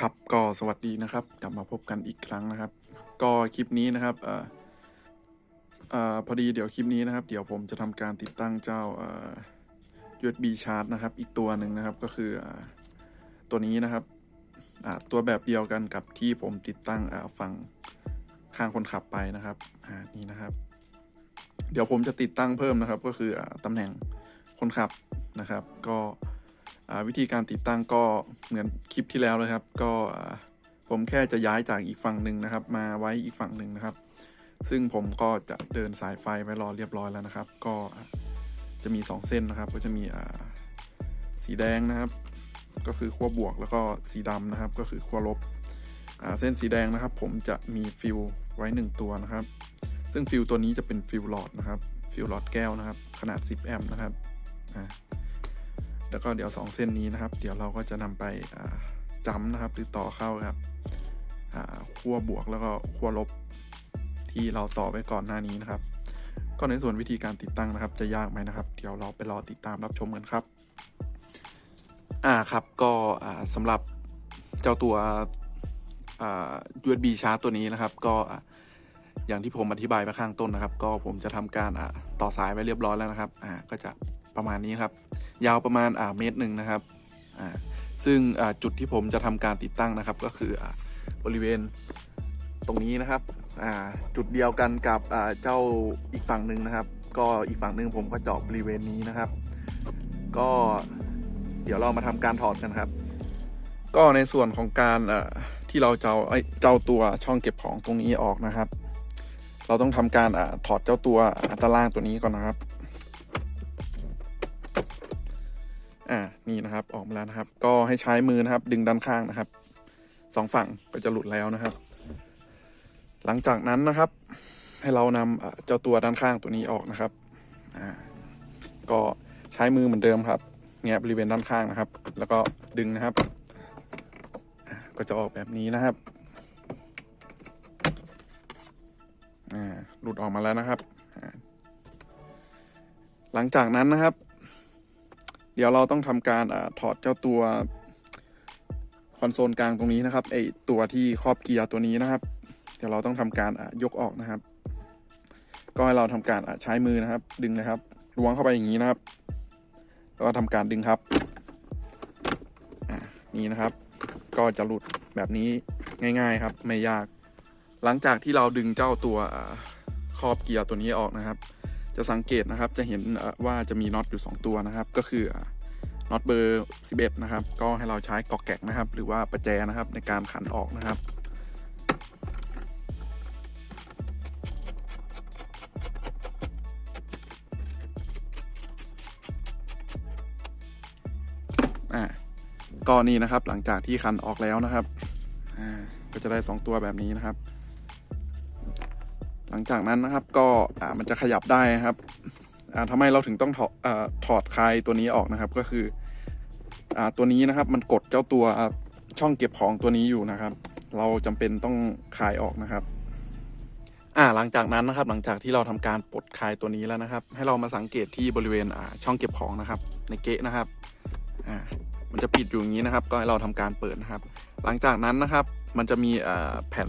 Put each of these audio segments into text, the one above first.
ครับก็สวัสดีนะครับ กลับมาพบกันอีกครั้งนะครับ ก็คลิปนี้นะครับเอ่อเอ่อพอดีเดี๋ยวคลิปนี้นะครับ เดี๋ยวผมจะทำการติดตั้งเจ้าเอ่อ USB chart นะครับ อีกตัวหนึ่งนะครับก็คืออตัวนี้นะครับอ่าตัวแบบเดียวกันกับที่ผมติดตั้งฝั่งข้างคนขับไปนะครับอ่านี่นะครับ เดี๋ยวผมจะติดตั้งเพิ่มนะครับ ก็คืออตำแหน่งคนขับนะครับ ก็ วิธีการติดตั้งก็เหมือนคลิปที่แล้วเลยครับ ก็ผมแค่จะย้ายจากอีกฝั่งหนึ่งนะครับ มาไว้อีกฝั่งหนึ่งนะครับ ซึ่งผมก็จะเดินสายไฟไว้รอเรียบร้อยแล้วนะครับ ก็จะมี 2 เส้นนะครับ ก็จะมีสีแดงนะครับ ก็คือขั้วบวกแล้วก็สีดำนะครับ ก็คือขั้วลบเส้นสีแดงนะครับ ผมจะมีฟิลไว้ 1 ตัวนะครับ ซึ่งฟิลตัวนี้จะเป็นฟิลหลอดนะครับ ฟิลหลอดแก้วนะครับ ขนาด 10 แอมป์นะครับอ่า แล้วก็เดี๋ยว 2 เส้นนี้นะครับ เดี๋ยวเราก็จะนำไปอ่าจำนะครับ หรือต่อเข้าครับขั้วบวกแล้วก็ขั้วลบที่เราต่อไว้ก่อนหน้านี้นะครับ ก็ในส่วนวิธีการติดตั้งนะครับ จะยากไหมนะครับ เดี๋ยวเราไปรอติดตามรับชมกันครับ อ่าครับก็อ่าสำหรับเจ้าตัว USB ชาร์จตัวนี้นะครับ ก็อย่างที่ผมอธิบายไปข้างต้นนะครับ ก็ผมจะทำการต่อสายไว้เรียบร้อยแล้วนะครับ อ่าก็จะ ประมาณนี้ครับ ยาวประมาณอ่าเมตรหนึ่งนะครับอ่าซึ่งอ่าจุดที่ผมจะทำการติดตั้งนะครับ ก็คืออ่าบริเวณตรงนี้นะครับอ่าจุดเดียวกันกับอ่าเจ้าอีกฝั่งหนึ่งนะครับ ก็อีกฝั่งหนึ่งผมก็เจาะบริเวณนี้นะครับ ก็เดี๋ยวเรามาทำการถอดกันครับ ก็ในส่วนของการอ่อที่เราจะเอาเจ้าตัวช่องเก็บของตรงนี้ออกนะครับ เราต้องทำการอถอดเจ้าตัวอ่าด้านล่างตัวนี้ก่อนนะครับ อ่านี่นะครับออกมาแล้วนะครับ ก็ให้ใช้มือนะครับ ดึงด้านข้างนะครับสองฝั่งก็จะหลุดแล้วนะครับ หลังจากนั้นนะครับ ให้เรานำเจ้าตัวด้านข้างตัวนี้ออกนะครับอ่าก็ใช้มือเหมือนเดิมครับแงะบริเวณด้านข้างนะครับ แล้วก็ดึงนะครับอ่าก็จะออกแบบนี้นะครับอ่าหลุดออกมาแล้วนะครับ หลังจากนั้นนะครับ เดี๋ยวเราต้องทำการอาถอดเจ้าตัวคอนโซลกลางตรงนี้นะครับไอตัวที่ครอบเกียร์ตัวนี้นะครับ เดี๋ยวเราต้องทำการอะยกออกนะครับ ก็ให้เราทำการอะใช้มือนะครับ ดึงนะครับล้วงเข้าไปอย่างนี้นะครับ แล้วก็ทำการดึงครับอะนี่นะครับ ก็จะหลุดแบบนี้ง่าย ๆครับ ไม่ยาก หลังจากที่เราดึงเจ้าตัวครอบเกียร์ตัวนี้ออกนะครับ จะสังเกตนะครับจะเห็นว่าจะมีน็อตอยู่ 2 ตัวนะครับ ก็คือน็อตเบอร์ 11 นะครับ ก็ให้เราใช้กอกแกกนะครับ หรือว่าประแจนะครับในการขันออกนะครับ อ่าก็นี่นะครับหลังจากที่คันออกแล้วนะครับ อ่า ก็จะได้ 2 ตัวแบบนี้นะครับ ลังจากนั้นนะครับก็อ่ามันจะขยับได้นะครับอ่าทำไมเราถึงต้องถอดอ่าถอดคลายตัวนี้ออกนะครับก็คืออ่าตัวนี้นะครับมันกดเจ้าตัวช่องเก็บของตัวนี้อยู่นะครับ เราจำเป็นต้องคลายออกนะครับ่าหลังจากนั้นนะครับหลังจากที่เราทำการปลดคลายตัวนี้แล้วนะครับ ให้เรามาสังเกตที่บริเวณอ่าช่องเก็บของนะครับ ในเกะนะครับอ่ามันจะปิดอยู่อย่างนี้นะครับ ก็ให้เราทำการเปิดนะครับ หลังจากนั้นนะครับ มันจะมีอ่าแผ่น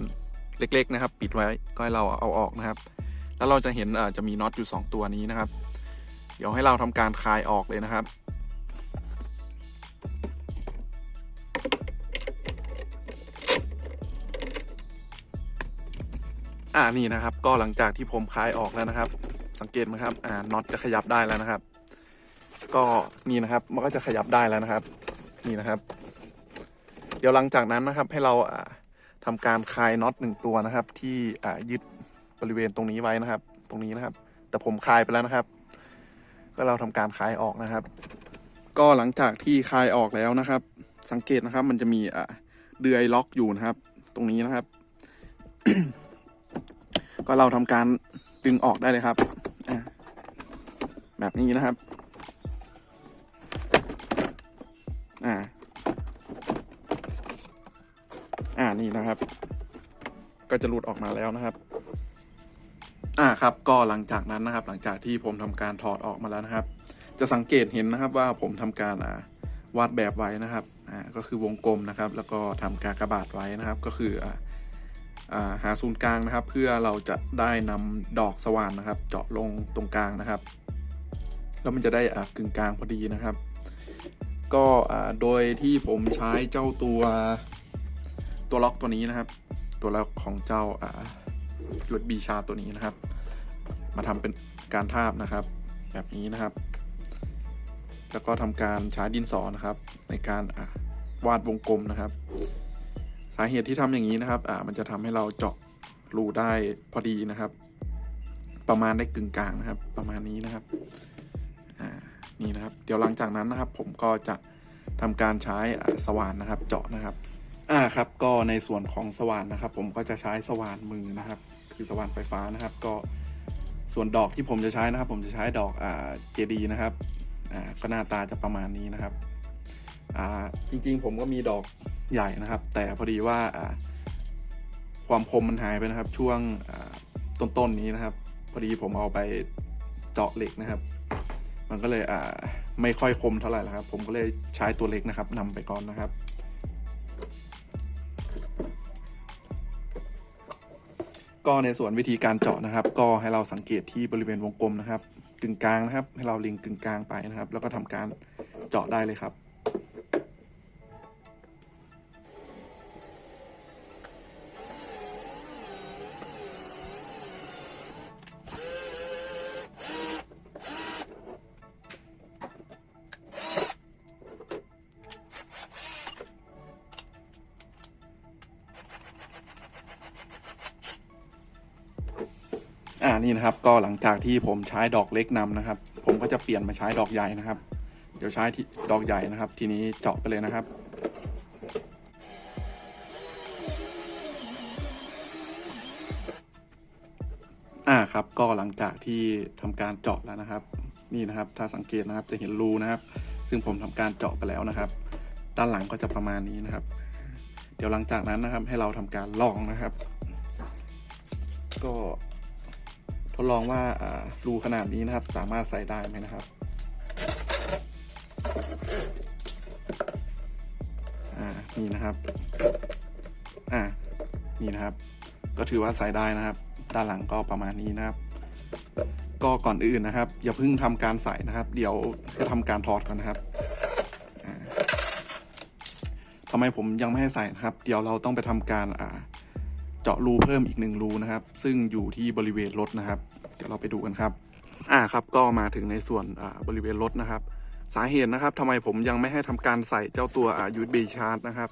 เล็กๆนะครับ ปิดไว้ก็ให้เราเอาออกนะครับ แล้วเราจะเห็นจะมีน็อตอยู่ 2 ตัวนี้นะครับ เดี๋ยวให้เราทำการคลายออกเลยนะครับอ่านี่นะครับ ก็หลังจากที่ผมคลายออกแล้วนะครับ สังเกตไหมครับอ่าน็อตจะขยับได้แล้วนะครับ ก็นี่นะครับมันก็จะขยับได้แล้วนะครับ นี่นะครับ เดี๋ยวหลังจากนั้นนะครับให้เราอ่า ทำการคลายน็อตหนึ่งตัวนะครับ ที่ยึดบริเวณตรงนี้ไว้นะครับ ตรงนี้นะครับ แต่ผมคลายไปแล้วนะครับ ก็เราทำการคลายออกนะครับ ก็หลังจากที่คลายออกแล้วนะครับ สังเกตนะครับ มันจะมีเดือยล็อกอยู่นะครับ ตรงนี้นะครับ ก็เราทำการดึงออกได้เลยครับแบบนี้นะครับ นะครับ ก็จะหลุดออกมาแล้วนะครับ อ่าครับ ก็หลังจากนั้นนะครับ หลังจากที่ผมทำการถอดออกมาแล้วนะครับ จะสังเกตเห็นนะครับว่าผมทำการอ่าวาดแบบไว้นะครับ อ่า ก็คือวงกลมนะครับ แล้วก็ทำกากบาทไว้นะครับ ก็คืออ่าหาศูนย์กลางนะครับ เพื่อเราจะได้นำดอกสว่านนะครับ เจาะลงตรงกลางนะครับแล้วมันจะได้อ่ากึ่งกลางพอดีนะครับ ก็อ่าโดยที่ผมใช้เจ้าตัว ตัวล็อกตัวนี้นะครับ ตัวล็อกของเจ้าอ่า USB ชาตัวนี้นะครับ มาทำเป็นการทาบนะครับ แบบนี้นะครับ แล้วก็ทำการใช้ดินสอนะครับ ในการวาดวงกลมนะครับ สาเหตุที่ทำอย่างนี้นะครับอ่ามันจะทำให้เราเจาะรูได้พอดีนะครับ ประมาณได้กึ่งกลางนะครับ ประมาณนี้นะครับอ่านี่นะครับ เดี๋ยวหลังจากนั้นนะครับ ผมก็จะทำการใช้สว่านนะครับ เจาะนะครับ อ่าครับก็ในส่วนของสว่านนะครับ ผมก็จะใช้สว่านมือนะครับ คือสว่านไฟฟ้านะครับ ก็ส่วนดอกที่ผมจะใช้นะครับ ผมจะใช้ดอกอ่าเจดีนะครับอ่าก็หน้าตาจะประมาณนี้นะครับอ่าจริงๆ ผมก็มีดอกใหญ่นะครับ แต่พอดีว่าอ่าความคมมันหายไปนะครับ ช่วงอ่าต้นๆนี้นะครับ พอดีผมเอาไปเจาะเหล็กนะครับ มันก็เลยอ่าไม่ค่อยคมเท่าไหร่แล้วครับ ผมก็เลยใช้ตัวเล็กนะครับนำไปก่อนนะครับ ก็ในส่วนวิธีการเจาะนะครับ ก็ให้เราสังเกตที่บริเวณวงกลมนะครับ กึ่งกลางนะครับ ให้เราลิงกึ่งกลางไปนะครับ แล้วก็ทำการเจาะได้เลยครับ นะครับ ก็หลังจากที่ผมใช้ดอกเล็กนำนะครับ ผมก็จะเปลี่ยนมาใช้ดอกใหญ่นะครับ เดี๋ยวใช้ที่ดอกใหญ่นะครับ ทีนี้เจาะไปเลยนะครับอ่าครับก็หลังจากที่ทำการเจาะแล้วนะครับ นี่นะครับ ถ้าสังเกตนะครับจะเห็นรูนะครับ ซึ่งผมทำการเจาะไปแล้วนะครับ ด้านหลังก็จะประมาณนี้นะครับ เดี๋ยวหลังจากนั้นนะครับให้เราทำการลองนะครับ ก็ ดลองว่ารูขนาดนี้นะครับ สามารถใส่ได้ไหมนะครับอ่านี่นะครับ อ่า นี่นะครับ ก็ถือว่าใส่ได้นะครับ ด้านหลังก็ประมาณนี้นะครับ ก็ก่อนอื่นนะครับ อย่าเพิ่งทำการใส่นะครับ เดี๋ยวให้ทำการถอดก่อนนะครับอ่าทำไมผมยังไม่ให้ใส่นะครับ เดี๋ยวเราต้องไปทำการอ่า เจาะรูเพิ่มอีกหนึ่งรูนะครับ ซึ่งอยู่ที่บริเวณรถนะครับ เดี๋ยวเราไปดูกันครับ อ่าครับก็มาถึงในส่วนอ่าบริเวณรถนะครับ สาเหตุนะครับทำไมผมยังไม่ให้ทำการใส่เจ้าตัวอ่า USB charge นะครับ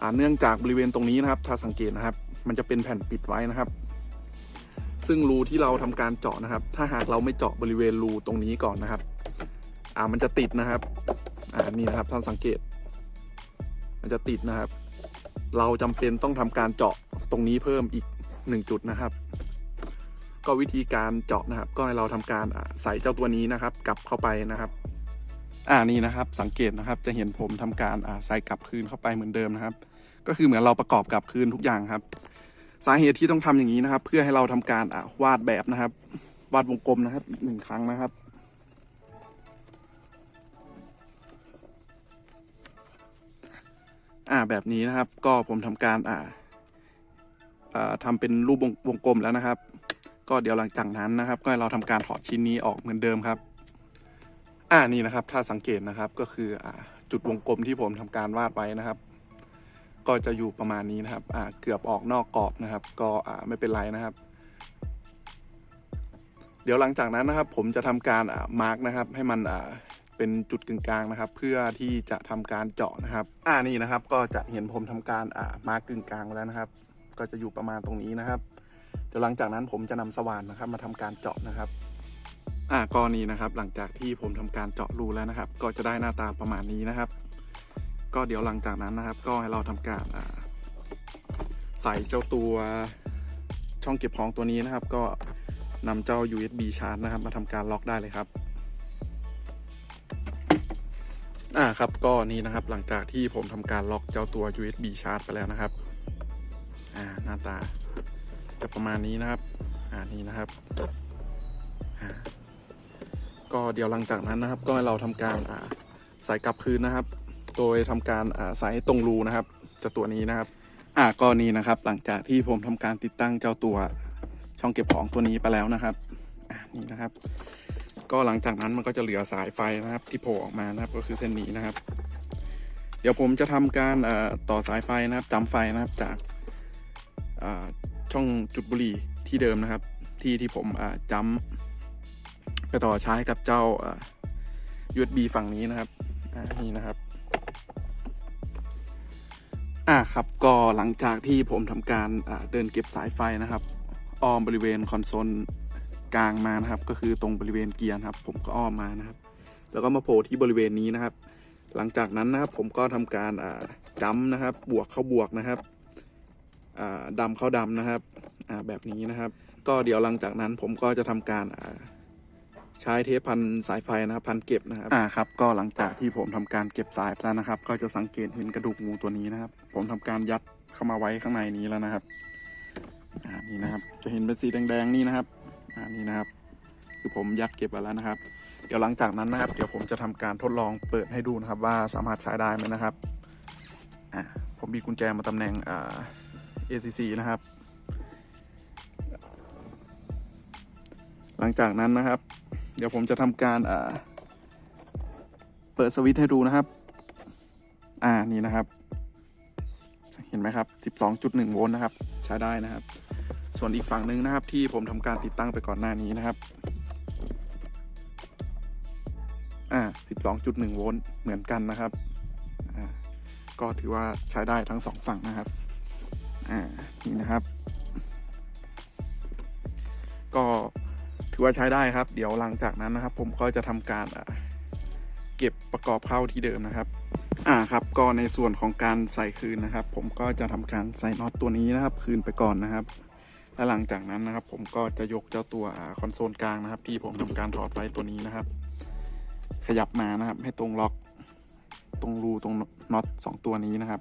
อ่าเนื่องจากบริเวณตรงนี้นะครับ ถ้าสังเกตนะครับ มันจะเป็นแผ่นปิดไว้นะครับ ซึ่งรูที่เราทำการเจาะนะครับ ถ้าหากเราไม่เจาะบริเวณรูตรงนี้ก่อนนะครับ อ่ามันจะติดนะครับ อ่านี่นะครับท่านสังเกต มันจะติดนะครับ เราจำเป็นต้องทำการเจาะตรงนี้เพิ่มอีกหนึ่งจุดนะครับ ก็วิธีการเจาะนะครับ ก็ให้เราทำการใส่เจ้าตัวนี้นะครับ กลับเข้าไปนะครับ อ่านี่นะครับ สังเกตนะครับจะเห็นผมทำการใส่กลับคืนเข้าไปเหมือนเดิมนะครับ ก็คือเหมือนเราประกอบกลับคืนทุกอย่างครับ สาเหตุที่ต้องทำอย่างนี้นะครับ เพื่อให้เราทำการวาดแบบนะครับ วาดวงกลมนะครับอีกหนึ่งครั้งนะครับอ่าแบบนี้นะครับก็ผมทำการอ่าอ่าทำเป็นรูปวงวงกลมแล้วนะครับ ก็เดี๋ยวหลังจากนั้นนะครับ ก็ให้เราทำการถอดชิ้นนี้ออกเหมือนเดิมครับ อ่านี่นะครับ ถ้าสังเกตนะครับก็คืออ่าจุดวงกลมที่ผมทำการวาดไว้นะครับ ก็จะอยู่ประมาณนี้นะครับอ่าเกือบออกนอกกรอบนะครับ ก็อ่าไม่เป็นไรนะครับ เดี๋ยวหลังจากนั้นนะครับ ผมจะทำการอ่ามาร์กนะครับ ให้มันอ่าเป็นจุดกึ่งกลางนะครับ เพื่อที่จะทำการเจาะนะครับ อ่านี่นะครับ ก็จะเห็นผมทำการอ่ามาร์กกึ่งกลางแล้วนะครับ ก็จะอยู่ประมาณตรงนี้นะครับ ดี๋ยวหลังจากนั้นผมจะนำสว่านนะครับ มาทำการเจาะนะครับ อ่าก็นี่นะครับ หลังจากที่ผมทำการเจาะรูแล้วนะครับ ก็จะได้หน้าตาประมาณนี้นะครับ ก็เดี๋ยวหลังจากนั้นนะครับ ก็ให้เราทำการใส่เจ้าตัวช่องเก็บของตัวนี้นะครับ ก็นำเจ้า USB ชาร์จนะครับ มาทำการล็อกได้เลยครับอ่าครับก็นี่นะครับหลังจากที่ผมทำการล็อกเจ้าตัว USB ชาร์จไปแล้วนะครับ อ่าหน้าตา จะประมาณนี้นะครับ อ่านี่นะครับ ก็เดี๋ยวหลังจากนั้นนะครับ ก็เราทำการอ่าใส่กลับคืนนะครับ โดยทำการอ่าใส่ตรงรูนะครับจะตัวนี้นะครับ อ่าก็นี่นะครับ หลังจากที่ผมทำการติดตั้งเจ้าตัวช่องเก็บของตัวนี้ไปแล้วนะครับ อ่านี่นะครับ ก็หลังจากนั้นมันก็จะเหลือสายไฟนะครับ ที่โผล่ออกมานะครับ ก็คือเส้นนี้นะครับ เดี๋ยวผมจะทำการต่อสายไฟนะครับจำไฟนะครับจาก ช่องจุดบุหรี่ที่เดิมนะครับ ที่ที่ผมอ่าจำไปต่อใช้กับเจ้า USB ฝั่งนี้นะครับนี่นะครับอ่าครับก็หลังจากที่ผมทำการเดินเก็บสายไฟนะครับอ้อมบริเวณคอนโซลกลางมานะครับ ก็คือตรงบริเวณเกียร์ครับ ผมก็อ้อมมานะครับ แล้วก็มาโผล่ที่บริเวณนี้นะครับ หลังจากนั้นนะครับผมก็ทำการจัมนะครับ บวกเข้าบวกนะครับ ดำเขาดำนะครับแบบนี้นะครับ ก็เดี๋ยวหลังจากนั้นผมก็จะทำการใช้เทปพันสายไฟนะครับ พันเก็บนะครับอ่าครับ ก็หลังจากที่ผมทำการเก็บสายแล้วนะครับ ก็จะสังเกตเห็นกระดูกงูตัวนี้นะครับ ผมทำการยัดเข้ามาไว้ข้างในนี้แล้วนะครับอ่านี่นะครับ จะเห็นเป็นสีแดงๆนี่นะครับอ่านี่นะครับ คือผมยัดเก็บไว้แล้วนะครับ เดี๋ยวหลังจากนั้นนะครับ เดี๋ยวผมจะทำการทดลองเปิดให้ดูนะครับ ว่าสามารถใช้ได้ไหมนะครับอ่าผมมีกุญแจมาตำแหน่งอ่า ACC นะครับ หลังจากนั้นนะครับ เดี๋ยวผมจะทำการเปิดสวิตช์ให้ดูนะครับ อ่านี่นะครับ เห็นไหมครับ 12.1 โวลต์นะครับ ใช้ได้นะครับ ส่วนอีกฝั่งหนึ่งนะครับ ที่ผมทำการติดตั้งไปก่อนหน้านี้นะครับ อ่า 12.1 โวลต์เหมือนกันนะครับ อ่าก็ถือว่าใช้ได้ทั้งสองฝั่งนะครับ อ่านี่นะครับ ก็ถือว่าใช้ได้ครับ เดี๋ยวหลังจากนั้นนะครับ ผมก็จะทำการเก็บประกอบเข้าที่เดิมนะครับอ่าครับก็ในส่วนของการใส่คืนนะครับ ผมก็จะทำการใส่น็อตตัวนี้นะครับ คืนไปก่อนนะครับ และหลังจากนั้นนะครับ ผมก็จะยกเจ้าตัวคอนโซลกลางนะครับ ที่ผมทำการถอดไว้ตัวนี้นะครับ ขยับมานะครับ ให้ตรงล็อกตรงรูตรงน็อตสองตัวนี้นะครับ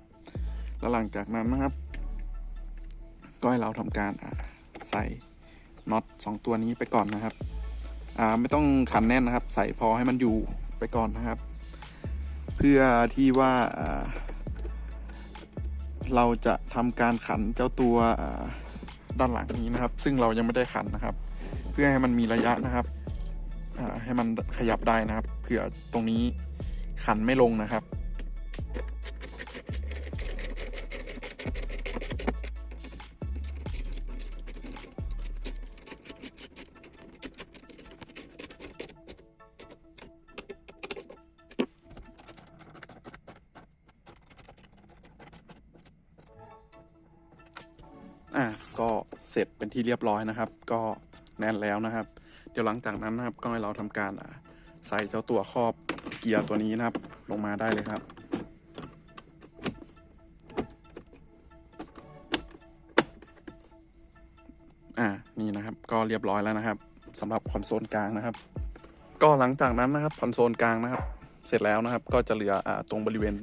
แล้วหลังจากนั้นนะครับ ก็ให้เราทำการใส่น็อตสองตัวนี้ไปก่อนนะครับไม่ต้องขันแน่นนะครับ ใส่พอให้มันอยู่ไปก่อนนะครับ เพื่อที่ว่าเราจะทำการขันเจ้าตัวด้านหลังนี้นะครับ ซึ่งเรายังไม่ได้ขันนะครับ เพื่อให้มันมีระยะนะครับให้มันขยับได้นะครับเผื่อตรงนี้ขันไม่ลงนะครับ เสร็จเป็นที่เรียบร้อยนะครับ ก็แน่นแล้วนะครับ เดี๋ยวหลังจากนั้นนะครับก็ให้เราทำการใส่เจ้าตัวครอบเกียร์ตัวนี้นะครับ ลงมาได้เลยครับอ่านี่นะครับก็เรียบร้อยแล้วนะครับสำหรับคอนโซลกลางนะครับ ก็หลังจากนั้นนะครับคอนโซลกลางนะครับ เสร็จแล้วนะครับ ก็จะเหลืออ่าตรงบริเวณ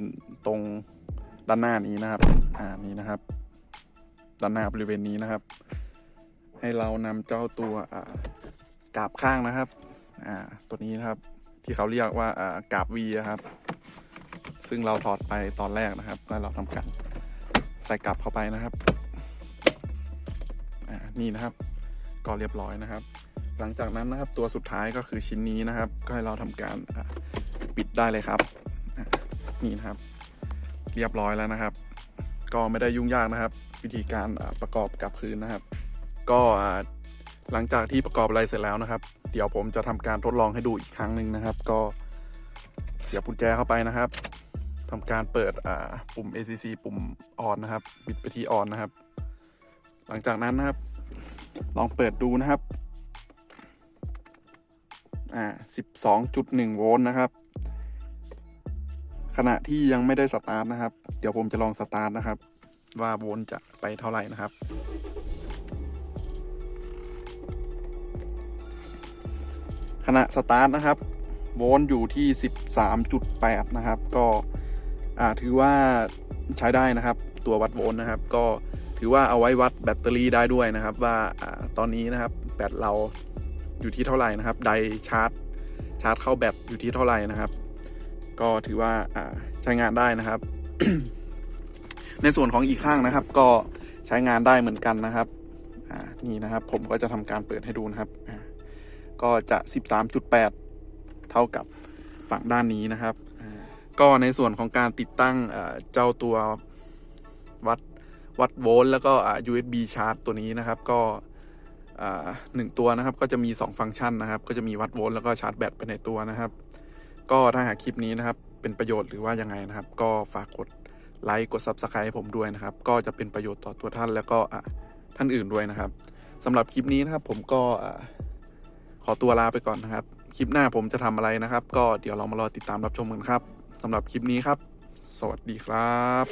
ตรงด้านหน้านี้นะครับ อ่านี่นะครับ ด้านหน้าบริเวณนี้นะครับ ให้เรานำเจ้าตัวกาบข้างนะครับตัวนี้นะครับที่เขาเรียกว่ากาบวีครับ ซึ่งเราถอดไปตอนแรกนะครับ แล้วเราทำการใส่กลับเข้าไปนะครับนี่นะครับก็เรียบร้อยนะครับ หลังจากนั้นนะครับตัวสุดท้ายก็คือชิ้นนี้นะครับ ก็ให้เราทำการปิดได้เลยครับนี่นะครับ เรียบร้อยแล้วนะครับ ก็ไม่ได้ยุ่งยากนะครับ วิธีการประกอบกลับคืนนะครับ ก็หลังจากที่ประกอบอะไรเสร็จแล้วนะครับ เดี๋ยวผมจะทำการทดลองให้ดูอีกครั้งหนึ่งนะครับ ก็เสียบกุญแจเข้าไปนะครับทำการเปิดปุ่ม ACC ปุ่มออนนะครับ บิดไปที่ออนนะครับ หลังจากนั้นนะครับ ลองเปิดดูนะครับอ่า12.1 โวลต์นะครับ ขณะที่ยังไม่ได้สตาร์ทนะครับ เดี๋ยวผมจะลองสตาร์ทนะครับ ว่าโวลต์จะไปเท่าไหร่นะครับ ขณะสตาร์ทนะครับ โวลต์อยู่ที่ 13.8 นะครับ ก็ถือว่าใช้ได้นะครับ ตัววัดโวลต์นะครับ ก็ถือว่าเอาไว้วัดแบตเตอรี่ได้ด้วยนะครับ ว่าอตอนนี้นะครับแบตเราอยู่ที่เท่าไหร่นะครับ ไดชาร์จชาร์จเข้าแบตอยู่ที่เท่าไหร่นะครับ ก็ถือว่าใช้งานได้นะครับ ในส่วนของอีกข้างนะครับ ก็ใช้งานได้เหมือนกันนะครับนี่นะครับ ผมก็จะทำการเปิดให้ดูนะครับ ก็จะ 13.8 เท่ากับฝั่งด้านนี้นะครับ ก็ในส่วนของการติดตั้งเจ้าตัววัดวัดโวลต์แล้วก็อ่า USB ชาร์จตัวนี้นะครับ ก็อ่าหนึ่งตัวนะครับ ก็จะมี 2 ฟังก์ชันนะครับ ก็จะมีวัดโวลต์แล้วก็ชาร์จแบตไปในตัวนะครับ ก็ถ้าหากคลิปนี้นะครับ เป็นประโยชน์หรือว่ายังไงนะครับ ก็ฝากกดไลค์กด Subscribe ให้ผมด้วยนะครับ ก็จะเป็นประโยชน์ต่อตัวท่านแล้วก็อะท่านอื่นด้วยนะครับสำหรับคลิปนี้นะครับผมก็ ขอตัวลาไปก่อนนะครับ คลิปหน้าผมจะทำอะไรนะครับ ก็เดี๋ยวเรามารอติดตามรับชมกันครับสำหรับคลิปนี้ครับ สวัสดีครับ